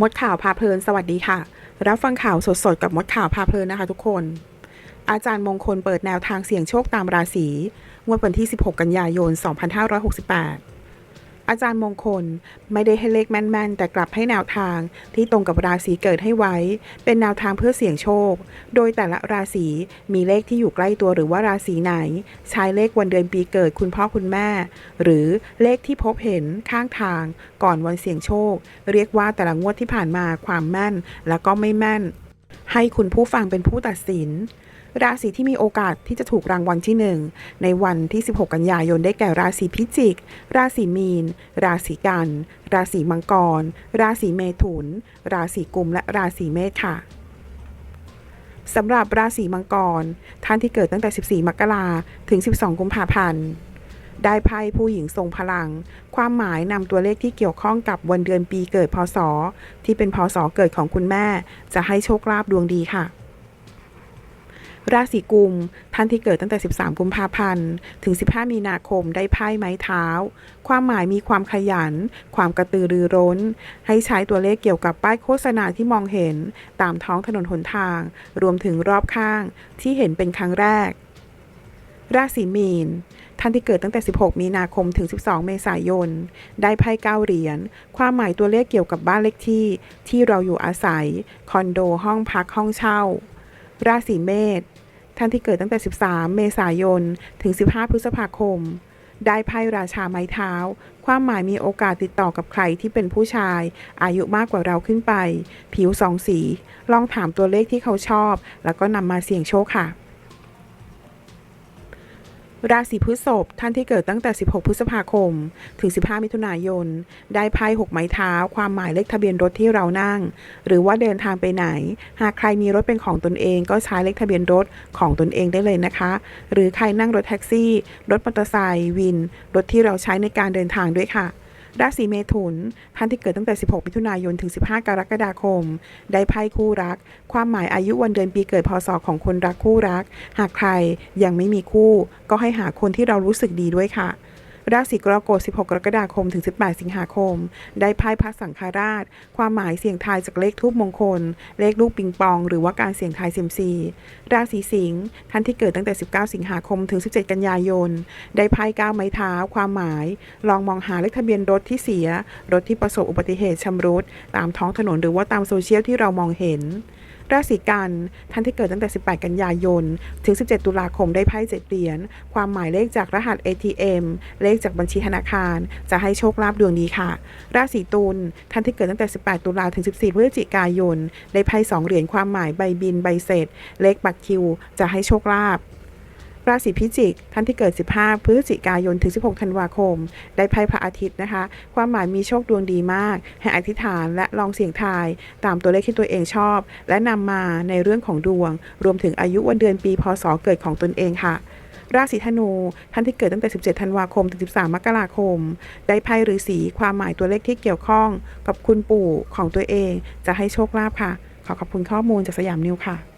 มดข่าวพาเพลินสวัสดีค่ะ รับฟังข่าวสดๆ กับมดข่าวพาเพลินนะคะทุกคน อาจารย์มงคลเปิดแนวทางเสี่ยงโชคตามราศีงวดวันที่ 16 กันยายน 2568 อาจารย์มงคลไม่ได้ให้เลขแม่นๆ แต่กลับให้แนวทางที่ตรงกับราศีเกิดให้ไว้ เป็นแนวทางเพื่อเสี่ยงโชค โดยแต่ละราศีมีเลขที่อยู่ใกล้ตัวหรือว่าราศีไหน ใช้เลขวันเดือนปีเกิดคุณพ่อคุณแม่ หรือเลขที่พบเห็นข้างทาง ก่อนวันเสี่ยงโชค เรียกว่าแต่ละงวดที่ผ่านมาความแม่นและก็ไม่แม่น ให้คุณผู้ฟังเป็นผู้ตัดสิน ราศีที่มีโอกาสที่จะถูกรางวัลที่ 1 ในวันที่ 16 กันยายนได้แก่ราศีพิจิก ราศีมีน ราศีกัน ราศีมังกร ราศีเมถุน ราศีกุมและราศีเมษค่ะสำหรับราศีมังกร ท่านที่เกิดตั้งแต่ 14 มกราถึง 12 กุมภาพันธ์ได้ไพ่ผู้หญิงทรงพลัง ความหมายนำตัวเลขที่เกี่ยวข้องกับวันเดือนปีเกิดพศ ที่เป็นพศเกิดของคุณแม่ จะให้โชคลาภดวงดีค่ะ ราศีกุม ท่านที่เกิดตั้งแต่ 13 กุมภาพันธ์ ถึง 15 มีนาคมได้ไพ่ไม้เท้า ความหมายมีความขยัน ความกระตือรือร้น ให้ใช้ตัวเลขเกี่ยวกับป้ายโฆษณาที่มองเห็น ตามท้องถนนหนทาง รวมถึงรอบข้างที่เห็นเป็นครั้งแรก ราศีมีนท่านที่เกิดตั้งแต่ 16 มีนาคม ถึง 12 เมษายน ได้ไพ่เก้าเหรียญ ความหมายตัวเลขเกี่ยวกับบ้านเลขที่ ที่เราอยู่อาศัย คอนโด ห้องพัก ห้องเช่า ราศีเมษ ท่านที่เกิดตั้งแต่ 13 เมษายน ถึง 15 พฤษภาคม ได้ไพ่ราชาไม้เท้า ความหมายมีโอกาสติดต่อกับใครที่เป็นผู้ชาย อายุมากกว่าเราขึ้นไป ผิวสองสี ลองถามตัวเลขที่เขาชอบ แล้วก็นำมาเสี่ยงโชคค่ะ ราศีพฤษภท่านที่เกิดตั้งแต่ 16 พฤษภาคม ถึง 15 มิถุนายน ได้ไพ่หกไม้เท้า ความหมายเลขทะเบียนรถที่เรานั่ง หรือว่าเดินทางไปไหน หากใครมีรถเป็นของตนเองก็ใช้เลขทะเบียนรถของตนเองได้เลยนะคะ หรือใครนั่งรถแท็กซี่ รถมอเตอร์ไซค์วิน รถที่เราใช้ในการเดินทางด้วยค่ะ ราศีเมถุน ท่านที่เกิดตั้งแต่ 16 มิถุนายน ถึง 15 กรกฎาคม ได้ไพ่คู่รัก ความหมายอายุวันเดือนปีเกิดพศของคนรักคู่รัก หากใครยังไม่มีคู่ ก็ให้หาคนที่เรารู้สึกดีด้วยค่ะ ราศีกรกฎ 16 กรกฎาคม ถึง 18 สิงหาคม ได้ไพ่พระสังฆราช ความหมายเสี่ยงทายจากเลขทูปมงคล เลขลูกปิงปอง หรือว่าการเสี่ยงทายเซียมซี ราศีสิงห์ ท่านที่เกิดตั้งแต่ 19 สิงหาคม ถึง 17 กันยายน ได้ไพ่ก้าวไม้เท้า ความหมาย ลองมองหาเลขทะเบียนรถที่เสีย รถที่ประสบอุบัติเหตุชำรุด ตามท้องถนนหรือว่าตามโซเชียลที่เรามองเห็น ราศีกันท่านที่เกิดตั้งแต่ 18 กันยายน ถึง 17 ตุลาคมได้ไพ่เจ็ดเหรียญความหมายเลขจากรหัส ATM เลขจากบัญชีธนาคาร จะให้โชคลาภดวงดีค่ะ ราศีตุลท่านที่เกิดตั้งแต่ 18 ตุลาถึง 14 พฤศจิกายน ได้ไพ่สองเหรียญความหมายใบบินใบเสร็จ เลขบัตรคิว จะให้โชคลาภ ราศีพิจิก ท่านที่เกิด 15 พฤศจิกายน ถึง 16 ธันวาคม ได้ไพ่พระอาทิตย์นะคะ ความหมายมีโชคดวงดีมาก ให้อธิษฐานและลองเสี่ยงทาย ตามตัวเลขที่ตัวเองชอบ และนำมาในเรื่องของดวง รวมถึงอายุวันเดือนปีพศเกิดของตนเองค่ะราศีธนู ท่านที่เกิดตั้งแต่ 17 ธันวาคม ถึง 13 มกราคม ได้ไพ่ฤาษีความหมายตัวเลขที่เกี่ยวข้อง กับคุณปู่ของตัวเอง จะให้โชคลาภค่ะ ขอขอบคุณข้อมูลจากสยามนิวค่ะ